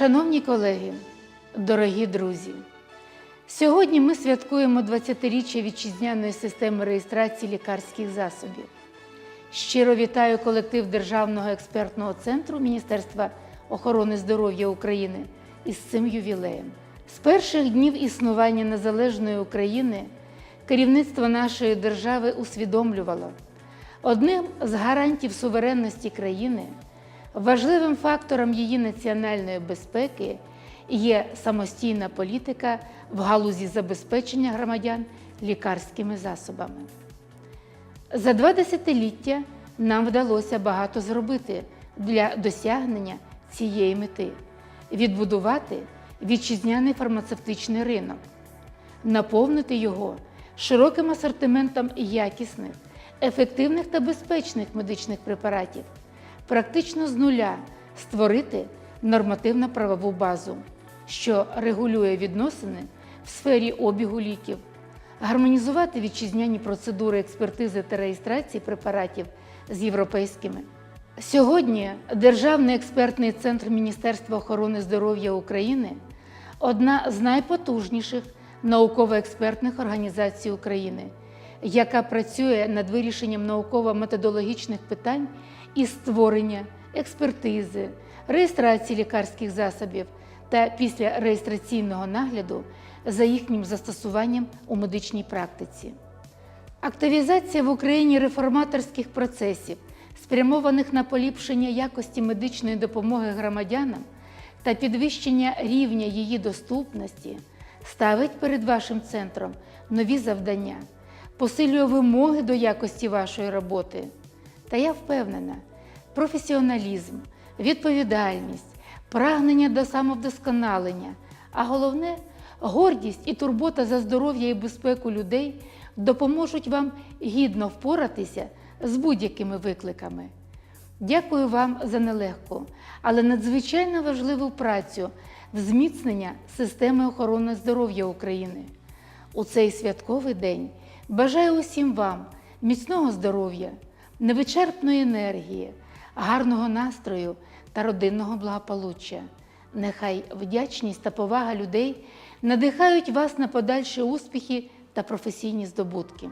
Шановні колеги, дорогі друзі, сьогодні ми святкуємо 20-річчя вітчизняної системи реєстрації лікарських засобів. Щиро вітаю колектив Державного експертного центру Міністерства охорони здоров'я України із цим ювілеєм. З перших днів існування незалежної України керівництво нашої держави усвідомлювало, одним з гарантів суверенності країни, важливим фактором її національної безпеки є самостійна політика в галузі забезпечення громадян лікарськими засобами. За два десятиліття нам вдалося багато зробити для досягнення цієї мети відбудувати вітчизняний фармацевтичний ринок, наповнити його широким асортиментом якісних, ефективних та безпечних медичних препаратів, практично з нуля створити нормативно-правову базу, що регулює відносини в сфері обігу ліків, гармонізувати вітчизняні процедури експертизи та реєстрації препаратів з європейськими. Сьогодні Державний експертний центр Міністерства охорони здоров'я України одна з найпотужніших науково-експертних організацій України, яка працює над вирішенням науково-методологічних питань із створення, експертизи, реєстрації лікарських засобів та після реєстраційного нагляду за їхнім застосуванням у медичній практиці. Активізація в Україні реформаторських процесів, спрямованих на поліпшення якості медичної допомоги громадянам та підвищення рівня її доступності, ставить перед вашим центром нові завдання, посилює вимоги до якості вашої роботи. Та я впевнена, професіоналізм, відповідальність, прагнення до самовдосконалення, а головне гордість і турбота за здоров'я і безпеку людей допоможуть вам гідно впоратися з будь-якими викликами. Дякую вам за нелегку, але надзвичайно важливу працю в зміцнення системи охорони здоров'я України. У цей святковий день бажаю усім вам міцного здоров'я, невичерпної енергії, гарного настрою та родинного благополуччя. Нехай вдячність та повага людей надихають вас на подальші успіхи та професійні здобутки.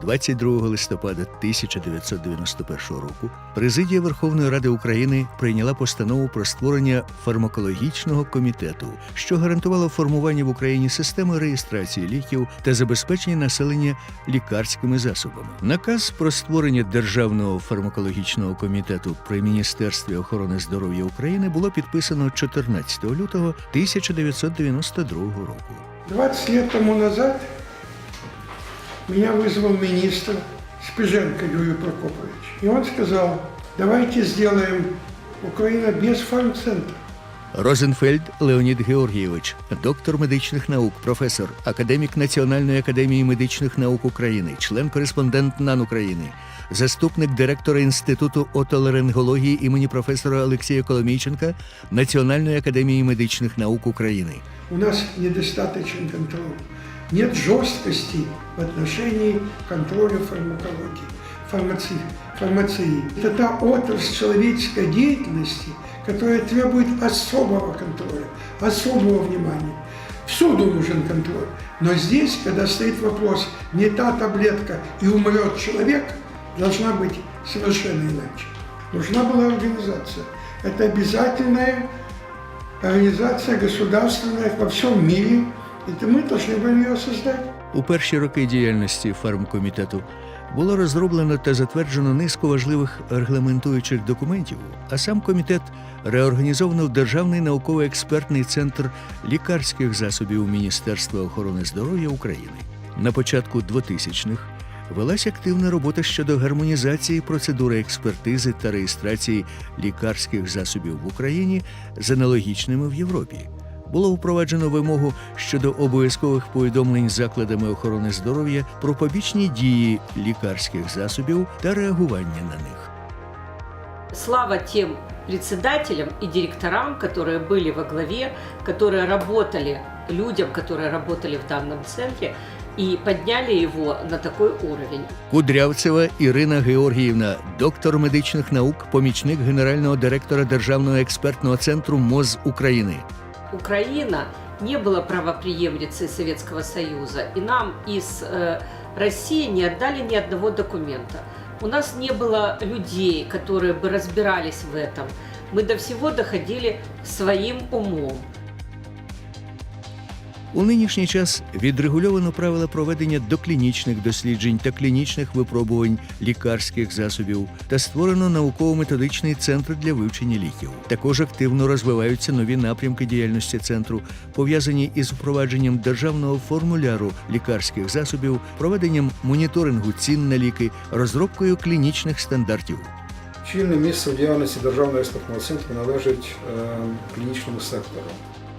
22 листопада 1991 року президія Верховної Ради України прийняла постанову про створення фармакологічного комітету, що гарантувало формування в Україні системи реєстрації ліків та забезпечення населення лікарськими засобами. Наказ про створення державного фармакологічного комітету при міністерстві охорони здоров'я України було підписано 14 лютого 1992 року. 20 лет тому назад меня вызвал министр Спиженко Юрий Прокопович. И он сказал, давайте сделаем Украина без фармцентра. Розенфельд Леонід Георгійович, доктор медичних наук, професор, академік Національної академії медичних наук України, член-кореспондент НАН України, заступник директора Інституту отоларингології імені професора Олексія Коломійченка Національної академії медичних наук України. У нас недостаточен контроль. Нет жесткости в отношении контроля фармакологии, фармации. фармации. Это та отрасль человеческой деятельности, которая требует особого контроля, особого внимания. Всюду нужен контроль. Но здесь, когда стоит вопрос, не та таблетка и умрет человек, должна быть совершенно иначе. Нужна была организация. Это обязательная организация государственная во всем мире. Это мы должны были ее создать. У перші роки діяльності фармкомітету було розроблено та затверджено низку важливих регламентуючих документів, а сам комітет реорганізовано в Державний науково-експертний центр лікарських засобів Міністерства охорони здоров'я України. На початку 2000-х велась активна робота щодо гармонізації процедури експертизи та реєстрації лікарських засобів в Україні з аналогічними в Європі було впроваджено вимогу щодо обов'язкових повідомлень закладами охорони здоров'я про побічні дії лікарських засобів та реагування на них. Слава тем председателям и директорам, которые были во главе, которые работали, людям, которые работали в данном центре, и подняли его на такой уровень. Кудрявцева Ірина Георгіївна, доктор медичних наук, помічник генерального директора Державного експертного центру МОЗ України. Украина не была правоприемницей Советского Союза, и нам из э, России не отдали ни одного документа. У нас не было людей, которые бы разбирались в этом. Мы до всего доходили своим умом. У нинішній час відрегульовано правила проведення доклінічних досліджень та клінічних випробувань лікарських засобів та створено науково-методичний центр для вивчення ліків. Також активно розвиваються нові напрямки діяльності центру, пов'язані із впровадженням державного формуляру лікарських засобів, проведенням моніторингу цін на ліки, розробкою клінічних стандартів. Чільне місце в діяльності Державного експертного центру належить е, клінічному сектору.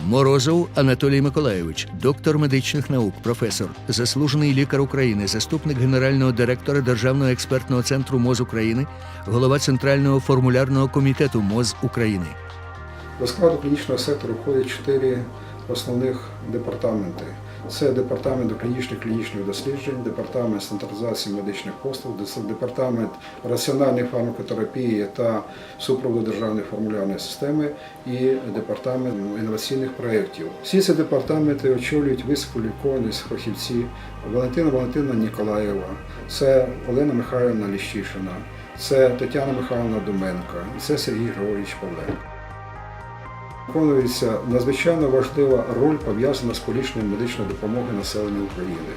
Морозов Анатолій Миколайович, доктор медичних наук, професор, заслужений лікар України, заступник генерального директора Державного експертного центру МОЗ України, голова Центрального формулярного комітету МОЗ України. До складу клінічного сектору входять чотири основних департаменти. Це департамент клінічних клінічних досліджень, департамент стандартизації медичних послуг, департамент раціональної фармакотерапії та супроводу державної формулярної системи і департамент інноваційних проєктів. Всі ці департаменти очолюють високоліковані фахівці Валентина Валентина Ніколаєва, це Олена Михайлівна Ліщишина, це Тетяна Михайловна Думенко, це Сергій Григорійович Павленко. Виконується надзвичайно важлива роль пов'язана з поліпшенням медичної допомоги населенню України.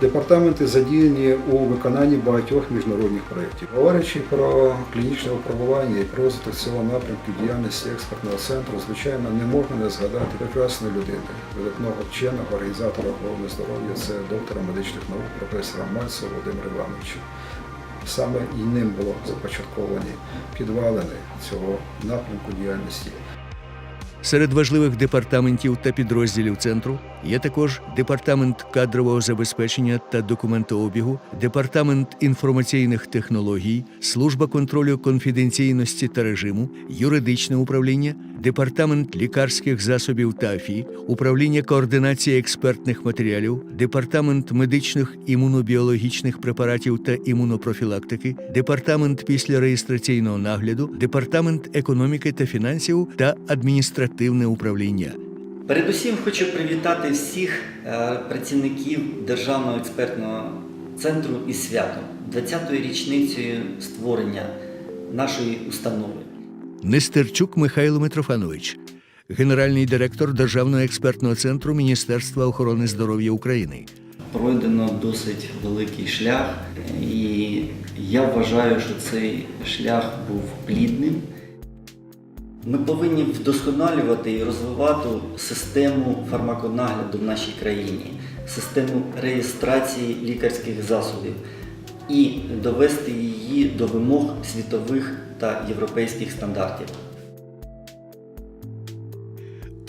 Департаменти задіяні у виконанні багатьох міжнародних проєктів. Говорячи про клінічне випробування і розвиток цього напрямку діяльності експертного центру, звичайно, не можна не згадати прекрасної людини, видатного вченого організатора охорони здоров'я, це доктора медичних наук, професора Мальцева Володимира Івановича. Саме і ним було започатковані підвалини цього напрямку діяльності. Серед важливих департаментів та підрозділів центру є також департамент кадрового забезпечення та документообігу, департамент інформаційних технологій, служба контролю конфіденційності та режиму, юридичне управління, департамент лікарських засобів та АФІ, управління координації експертних матеріалів, департамент медичних імунобіологічних препаратів та імунопрофілактики, департамент післяреєстраційного нагляду, департамент економіки та фінансів та адміністративне управління. Передусім хочу привітати всіх е, працівників Державного експертного центру із святом, 20-ю річницею створення нашої установи. Нестерчук Михайло Митрофанович, генеральний директор Державного експертного центру Міністерства охорони здоров'я України. Пройдено досить великий шлях, і я вважаю, що цей шлях був плідним. Ми повинні вдосконалювати і розвивати систему фармаконагляду в нашій країні, систему реєстрації лікарських засобів і довести її до вимог світових та європейських стандартів.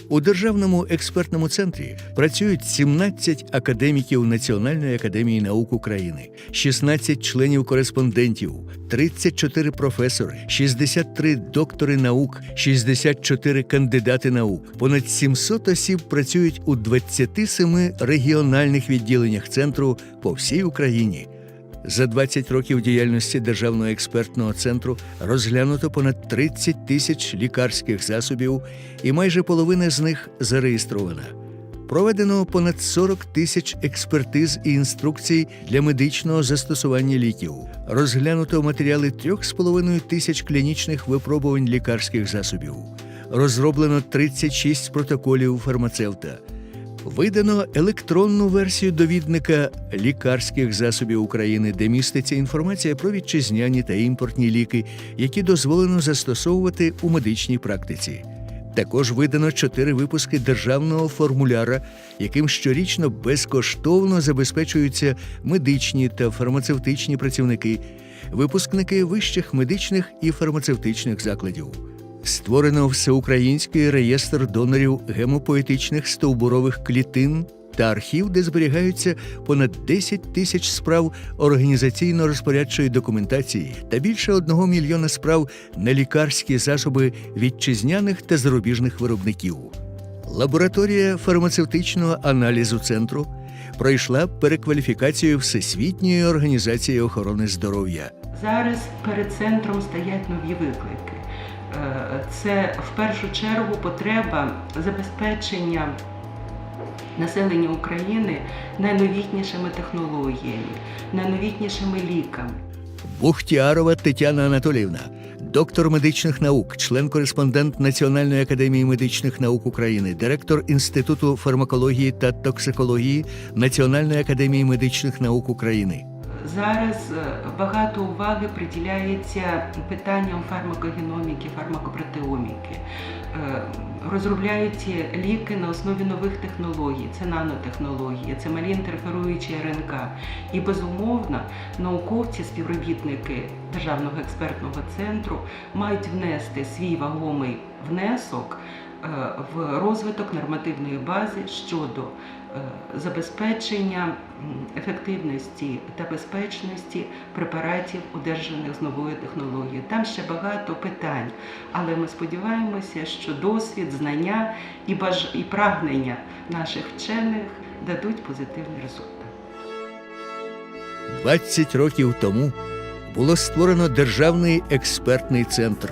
У Державному експертному центрі працюють 17 академіків Національної академії наук України, 16 членів-кореспондентів, 34 професори, 63 доктори наук, 64 кандидати наук. Понад 700 осіб працюють у 27 регіональних відділеннях центру по всій Україні. За 20 років діяльності Державного експертного центру розглянуто понад 30 тисяч лікарських засобів, і майже половина з них зареєстрована. Проведено понад 40 тисяч експертиз і інструкцій для медичного застосування ліків. Розглянуто матеріали 3,5 тисяч клінічних випробувань лікарських засобів. Розроблено 36 протоколів фармацевта. Видано електронну версію довідника лікарських засобів України, де міститься інформація про вітчизняні та імпортні ліки, які дозволено застосовувати у медичній практиці. Також видано чотири випуски державного формуляра, яким щорічно безкоштовно забезпечуються медичні та фармацевтичні працівники, випускники вищих медичних і фармацевтичних закладів. Створено всеукраїнський реєстр донорів гемопоетичних стовбурових клітин та архів, де зберігаються понад 10 тисяч справ організаційно-розпорядчої документації та більше одного мільйона справ на лікарські засоби вітчизняних та зарубіжних виробників. Лабораторія фармацевтичного аналізу центру пройшла перекваліфікацію Всесвітньої організації охорони здоров'я. Зараз перед центром стоять нові виклики. Це в першу чергу потреба забезпечення населення України найновітнішими технологіями, найновітнішими ліками. Бухтіарова Тетяна Анатоліївна, доктор медичних наук, член-кореспондент Національної академії медичних наук України, директор Інституту фармакології та токсикології Національної академії медичних наук України. Зараз е, багато уваги приділяється питанням фармакогеноміки, фармакопротеоміки. Е, Розробляють ліки на основі нових технологій, це нанотехнології, це малі інтерферуючі РНК. І безумовно, науковці, співробітники Державного експертного центру мають внести свій вагомий внесок в розвиток нормативної бази щодо е, забезпечення ефективності та безпечності препаратів, одержаних з нової технології. Там ще багато питань, але ми сподіваємося, що досвід, знання і баж... і прагнення наших вчених дадуть позитивний результат. 20 років тому було створено Державний експертний центр,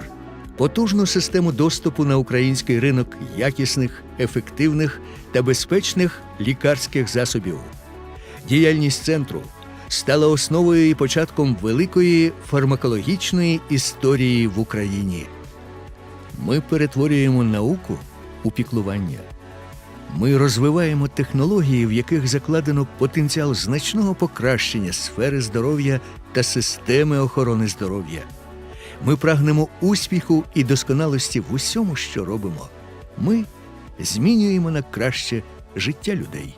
потужну систему доступу на український ринок якісних, ефективних та безпечних лікарських засобів. Діяльність центру стала основою і початком великої фармакологічної історії в Україні. Ми перетворюємо науку у піклування. Ми розвиваємо технології, в яких закладено потенціал значного покращення сфери здоров'я та системи охорони здоров'я. Ми прагнемо успіху і досконалості в усьому, що робимо. Ми змінюємо на краще життя людей.